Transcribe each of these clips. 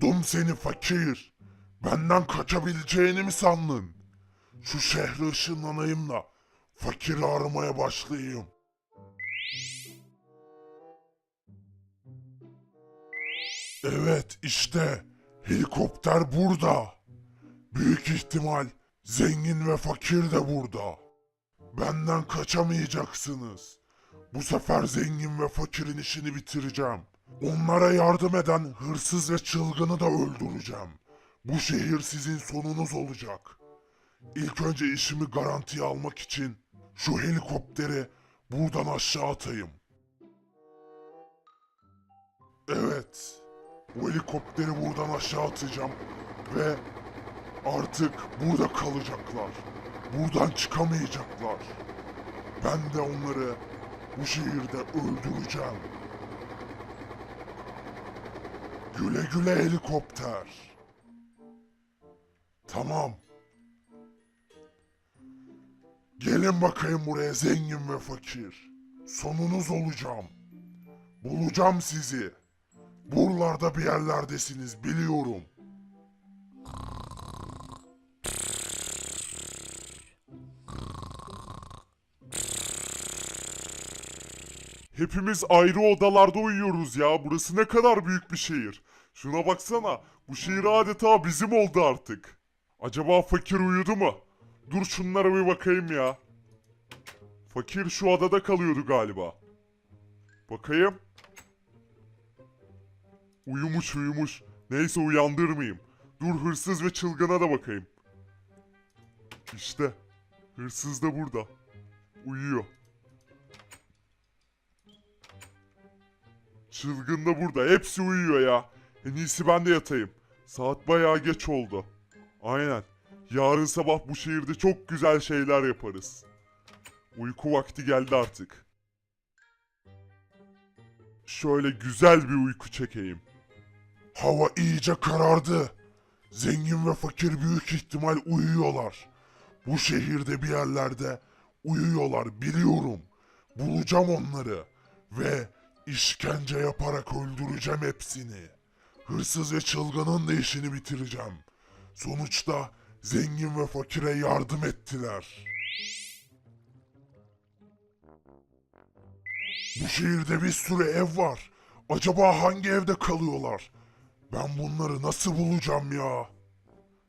Buldum seni fakir. Benden kaçabileceğini mi sandın? Şu şehre ışınlanayım da fakiri aramaya başlayayım. Evet işte helikopter burada. Büyük ihtimal zengin ve fakir de burada. Benden kaçamayacaksınız. Bu sefer zengin ve fakirin işini bitireceğim. Onlara yardım eden hırsız ve çılgını da öldüreceğim. Bu şehir sizin sonunuz olacak. İlk önce işimi garantiye almak için şu helikopteri buradan aşağı atayım. Evet. Bu helikopteri buradan aşağı atacağım ve artık burada kalacaklar. Buradan çıkamayacaklar. Ben de onları bu şehirde öldüreceğim. Güle güle helikopter. Tamam. Gelin bakayım buraya zengin ve fakir. Sonunuz olacağım. Bulacağım sizi. Buralarda bir yerlerdesiniz biliyorum. Hepimiz ayrı odalarda uyuyoruz ya. Burası ne kadar büyük bir şehir. Şuna baksana. Bu şehir adeta bizim oldu artık. Acaba fakir uyudu mu? Dur şunlara bir bakayım ya. Fakir şu adada kalıyordu galiba. Bakayım. Uyumuş uyumuş. Neyse uyandırmayayım. Dur hırsız ve çılgına da bakayım. İşte. Hırsız da burada. Uyuyor. Çılgın da burada. Hepsi uyuyor ya. En iyisi ben de yatayım. Saat bayağı geç oldu. Aynen. Yarın sabah bu şehirde çok güzel şeyler yaparız. Uyku vakti geldi artık. Şöyle güzel bir uyku çekeyim. Hava iyice karardı. Zengin ve fakir büyük ihtimal uyuyorlar. Bu şehirde bir yerlerde uyuyorlar biliyorum. Bulacağım onları ve işkence yaparak öldüreceğim hepsini. Hırsız ve çılgının da işini bitireceğim. Sonuçta zengin ve fakire yardım ettiler. Bu şehirde bir sürü ev var. Acaba hangi evde kalıyorlar? Ben bunları nasıl bulacağım ya?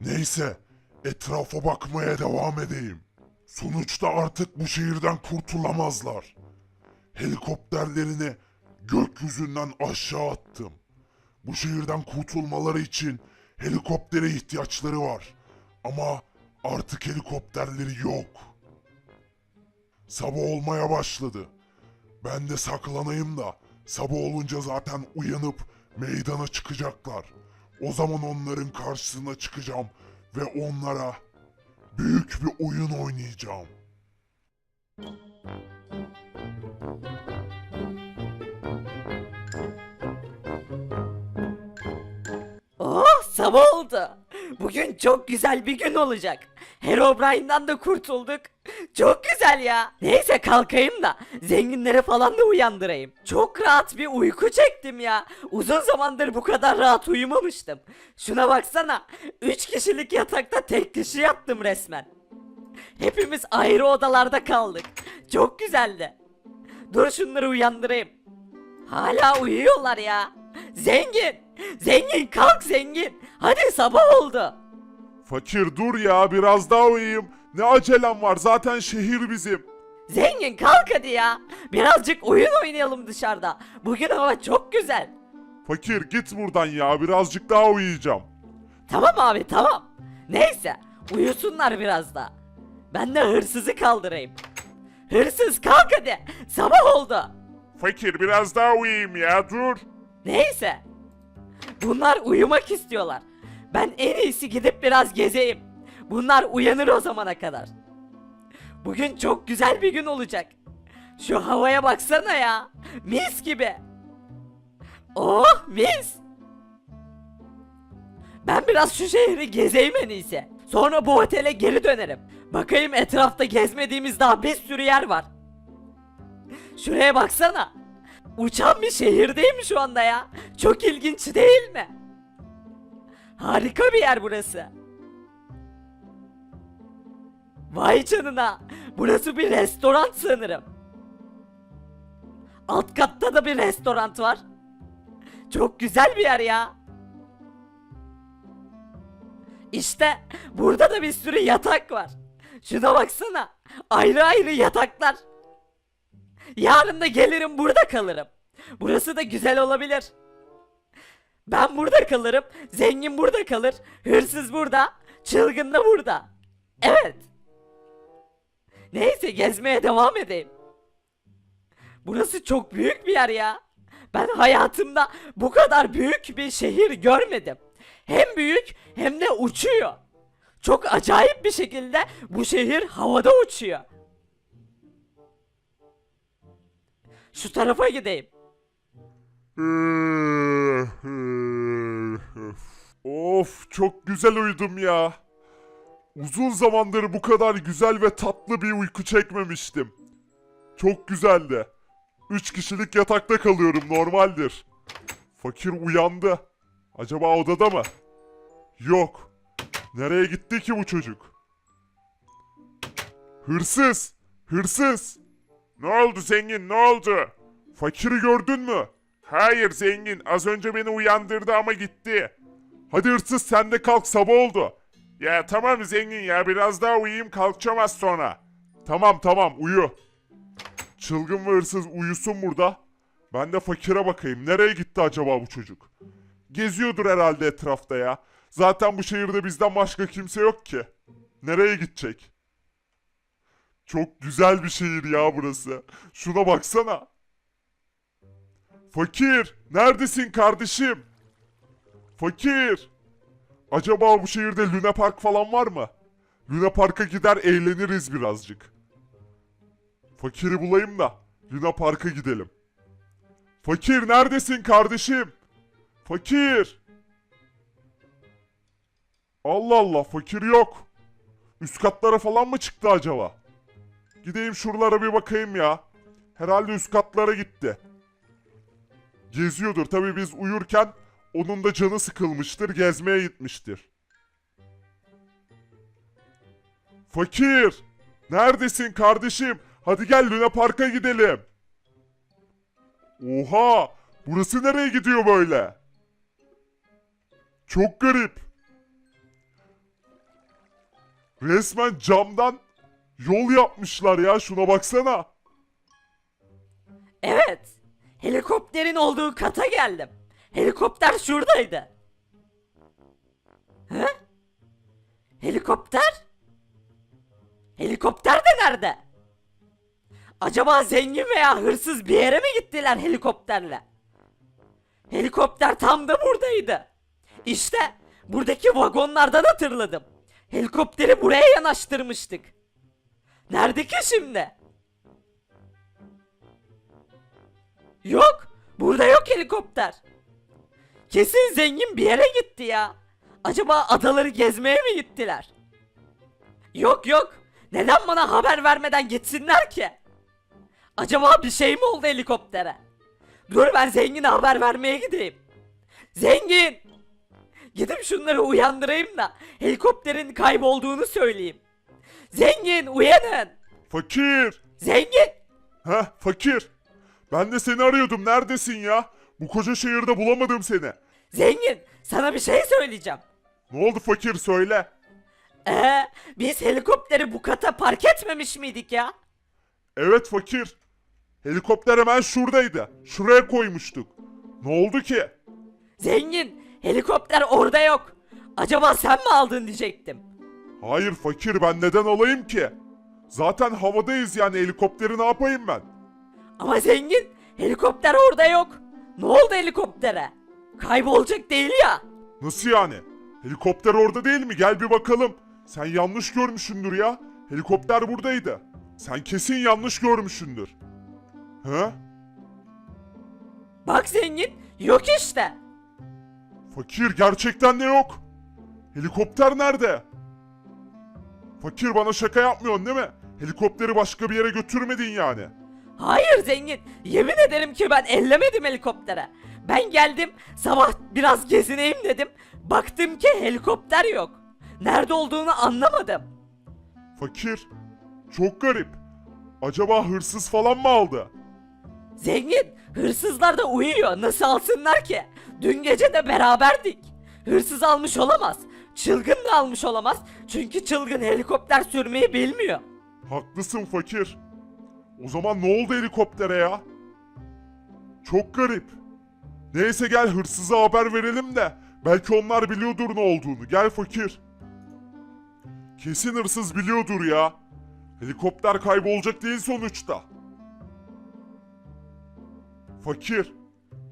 Neyse, etrafa bakmaya devam edeyim. Sonuçta artık bu şehirden kurtulamazlar. Helikopterlerini gökyüzünden aşağı attım. Bu şehirden kurtulmaları için helikoptere ihtiyaçları var. Ama artık helikopterleri yok. Sabah olmaya başladı. Ben de saklanayım da sabah olunca zaten uyanıp meydana çıkacaklar. O zaman onların karşısına çıkacağım ve onlara büyük bir oyun oynayacağım. Oh sabah oldu. Bugün çok güzel bir gün olacak. Herobrine'dan da kurtulduk. Çok güzel ya. Neyse kalkayım da zenginleri falan da uyandırayım. Çok rahat bir uyku çektim ya. Uzun zamandır bu kadar rahat uyumamıştım. Şuna baksana. 3 kişilik yatakta tek kişi yattım resmen. Hepimiz ayrı odalarda kaldık. Çok güzeldi. Dur şunları uyandırayım. Hala uyuyorlar ya. Zengin! Zengin kalk zengin! Hadi sabah oldu. Fakir dur ya biraz daha uyuyayım. Ne acelem var zaten şehir bizim. Zengin kalk hadi ya. Birazcık oyun oynayalım dışarıda. Bugün hava çok güzel. Fakir git buradan ya birazcık daha uyuyacağım. Tamam abi tamam. Neyse uyusunlar biraz da. Ben de hırsızı kaldırayım. Hırsız kalk hadi. Sabah oldu. Fakir biraz daha uyuyayım ya dur. Neyse. Bunlar uyumak istiyorlar. Ben en iyisi gidip biraz gezeyim. Bunlar uyanır o zamana kadar. Bugün çok güzel bir gün olacak. Şu havaya baksana ya. Mis gibi. Oh mis. Ben biraz şu şehri gezeyim en iyisi. Sonra bu otele geri dönerim. Bakayım etrafta gezmediğimiz daha bir sürü yer var. Şuraya baksana. Uçan bir şehirdeyim şu anda ya. Çok ilginç değil mi? Harika bir yer burası. Vay canına. Burası bir restoran sanırım. Alt katta da bir restoran var. Çok güzel bir yer ya. İşte burada da bir sürü yatak var. Şuna baksana. Ayrı ayrı yataklar. Yarın da gelirim burada kalırım. Burası da güzel olabilir. Ben burada kalırım, zengin burada kalır, hırsız burada, çılgın da burada. Evet. Neyse gezmeye devam edeyim. Burası çok büyük bir yer ya. Ben hayatımda bu kadar büyük bir şehir görmedim. Hem büyük hem de uçuyor. Çok acayip bir şekilde bu şehir havada uçuyor. Şu tarafa gideyim. Of çok güzel uyudum ya. Uzun zamandır bu kadar güzel ve tatlı bir uyku çekmemiştim. Çok güzeldi. Üç kişilik yatakta kalıyorum normaldir. Fakir uyandı. Acaba odada mı? Yok. Nereye gitti ki bu çocuk? Hırsız! Hırsız! Ne oldu zengin ne oldu? Fakiri gördün mü? Hayır zengin az önce beni uyandırdı ama gitti. Hadi hırsız sen de kalk sabah oldu. Ya tamam zengin ya biraz daha uyuyayım kalkacağım az sonra. Tamam tamam uyu. Çılgın ve hırsız uyusun burada. Ben de fakire bakayım. Nereye gitti acaba bu çocuk? Geziyordur herhalde etrafta ya. Zaten bu şehirde bizden başka kimse yok ki. Nereye gidecek? Çok güzel bir şehir ya burası. Şuna baksana. Fakir, neredesin kardeşim? Fakir. Acaba bu şehirde Luna Park falan var mı? Luna Park'a gider eğleniriz birazcık. Fakiri bulayım da Luna Park'a gidelim. Fakir neredesin kardeşim? Fakir. Allah Allah fakir yok. Üst katlara falan mı çıktı acaba? Gideyim şuralara bir bakayım ya. Herhalde üst katlara gitti. Geziyordur tabii biz uyurken onun da canı sıkılmıştır gezmeye gitmiştir. Fakir! Neredesin kardeşim? Hadi gel Luna Park'a gidelim. Oha! Burası nereye gidiyor böyle? Çok garip. Resmen camdan yol yapmışlar ya şuna baksana. Evet. Helikopterin olduğu kata geldim. Helikopter şuradaydı. He? Helikopter? Helikopter de nerede? Acaba zengin veya hırsız bir yere mi gittiler helikopterle? Helikopter tam da buradaydı. İşte buradaki vagonlardan hatırladım. Helikopteri buraya yanaştırmıştık. Nerede ki şimdi? Yok. Burada yok helikopter. Kesin zengin bir yere gitti ya. Acaba adaları gezmeye mi gittiler? Yok yok. Neden bana haber vermeden gitsinler ki? Acaba bir şey mi oldu helikoptere? Dur ben zengine haber vermeye gideyim. Zengin! Gidip şunları uyandırayım da helikopterin kaybolduğunu söyleyeyim. Zengin uyanın! Fakir! Zengin! Heh fakir. Ben de seni arıyordum neredesin ya? Bu koca şehirde bulamadım seni. Zengin sana bir şey söyleyeceğim. Ne oldu fakir söyle. Ee, biz helikopteri bu kata park etmemiş miydik ya? Evet fakir. Helikopter hemen şuradaydı. Şuraya koymuştuk. Ne oldu ki? Zengin, helikopter orada yok. Acaba sen mi aldın diyecektim. Hayır fakir ben neden alayım ki? Zaten havadayız yani helikopteri ne yapayım ben? Ama zengin, helikopter orada yok. Ne oldu helikoptere? Kaybolacak değil ya. Nasıl yani? Helikopter orada değil mi? Gel bir bakalım. Sen yanlış görmüşsündür ya. Helikopter buradaydı. Sen kesin yanlış görmüşsündür. He? Bak zengin, yok işte. Fakir gerçekten de yok. Helikopter nerede? Fakir bana şaka yapmıyorsun değil mi? Helikopteri başka bir yere götürmedin yani. Hayır zengin, yemin ederim ki ben ellemedim helikoptere. Ben geldim sabah biraz gezineyim dedim. Baktım ki helikopter yok. Nerede olduğunu anlamadım. Fakir. Çok garip. Acaba hırsız falan mı aldı? Zengin, hırsızlar da uyuyor. Nasıl alsınlar ki? Dün gece de beraberdik. Hırsız almış olamaz. Çılgın da almış olamaz. Çünkü çılgın helikopter sürmeyi bilmiyor. Haklısın fakir. O zaman ne oldu helikoptere ya? Çok garip. Neyse gel hırsıza haber verelim de belki onlar biliyordur ne olduğunu. Gel fakir. Kesin hırsız biliyordur ya. Helikopter kaybolacak değil sonuçta. Fakir.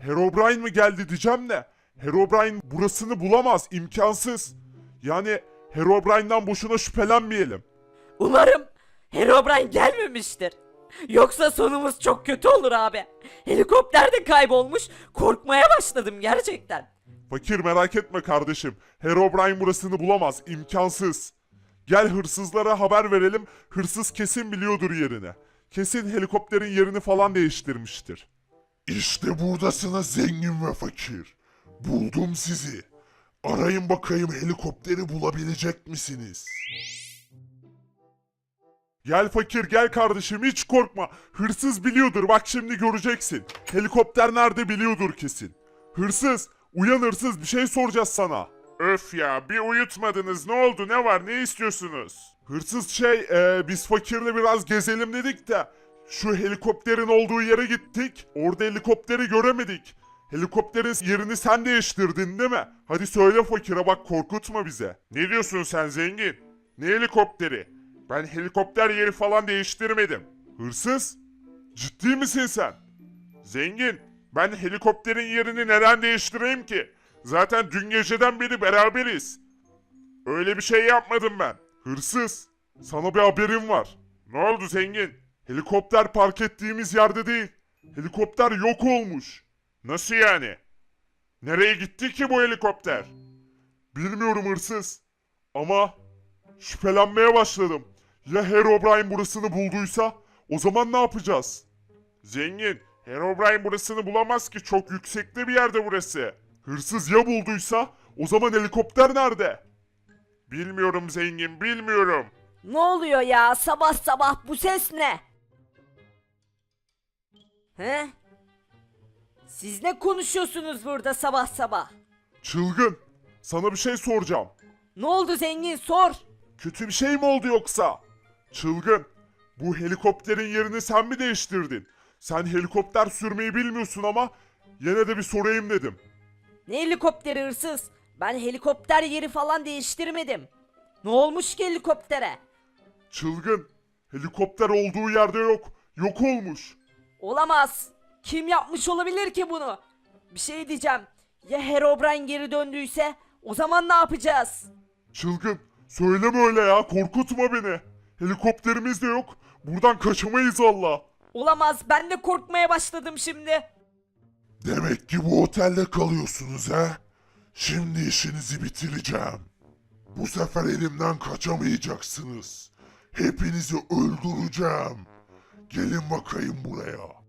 Herobrine mi geldi diyeceğim de Herobrine burasını bulamaz imkansız. Yani Herobrine'den boşuna şüphelenmeyelim. Umarım Herobrine gelmemiştir. Yoksa sonumuz çok kötü olur abi. Helikopter de kaybolmuş. Korkmaya başladım gerçekten. Fakir merak etme kardeşim. Herobrine burasını bulamaz. imkansız. Gel hırsızlara haber verelim. Hırsız kesin biliyordur yerini. Kesin helikopterin yerini falan değiştirmiştir. İşte buradasınız zengin ve fakir. Buldum sizi. Arayın bakayım helikopteri bulabilecek misiniz? Gel fakir gel kardeşim hiç korkma. Hırsız biliyordur bak şimdi göreceksin. Helikopter nerede biliyordur kesin. Hırsız uyan hırsız bir şey soracağız sana. Öf ya bir uyutmadınız ne oldu ne var ne istiyorsunuz? Hırsız şey e, biz fakirle biraz gezelim dedik de şu helikopterin olduğu yere gittik. Orada helikopteri göremedik. Helikopterin yerini sen değiştirdin değil mi? Hadi söyle fakire bak korkutma bize. Ne diyorsun sen zengin? Ne helikopteri? Ben helikopter yeri falan değiştirmedim. Hırsız? Ciddi misin sen? Zengin, ben helikopterin yerini neden değiştireyim ki? Zaten dün geceden beri beraberiz. Öyle bir şey yapmadım ben. Hırsız, sana bir haberim var. Ne oldu zengin? Helikopter park ettiğimiz yerde değil. Helikopter yok olmuş. Nasıl yani? Nereye gitti ki bu helikopter? Bilmiyorum hırsız. Ama şüphelenmeye başladım. Ya Herobrine burasını bulduysa o zaman ne yapacağız? Zengin, Herobrine burasını bulamaz ki çok yüksekte bir yerde burası. Hırsız ya bulduysa o zaman helikopter nerede? Bilmiyorum zengin, bilmiyorum. Ne oluyor ya sabah sabah bu ses ne? He? Siz ne konuşuyorsunuz burada sabah sabah? Çılgın, sana bir şey soracağım. Ne oldu zengin sor. Kötü bir şey mi oldu yoksa? Çılgın, bu helikopterin yerini sen mi değiştirdin? Sen helikopter sürmeyi bilmiyorsun ama yine de bir sorayım dedim. Ne helikopteri hırsız? Ben helikopter yeri falan değiştirmedim. Ne olmuş ki helikoptere? Çılgın, helikopter olduğu yerde yok, yok olmuş. Olamaz. Kim yapmış olabilir ki bunu? Bir şey diyeceğim. Ya Herobrine geri döndüyse o zaman ne yapacağız? Çılgın, söyleme öyle ya, korkutma beni. Helikopterimiz de yok, buradan kaçamayız valla. Olamaz ben de korkmaya başladım şimdi. Demek ki bu otelde kalıyorsunuz he? Şimdi işinizi bitireceğim. Bu sefer elimden kaçamayacaksınız. Hepinizi öldüreceğim. Gelin bakayım buraya.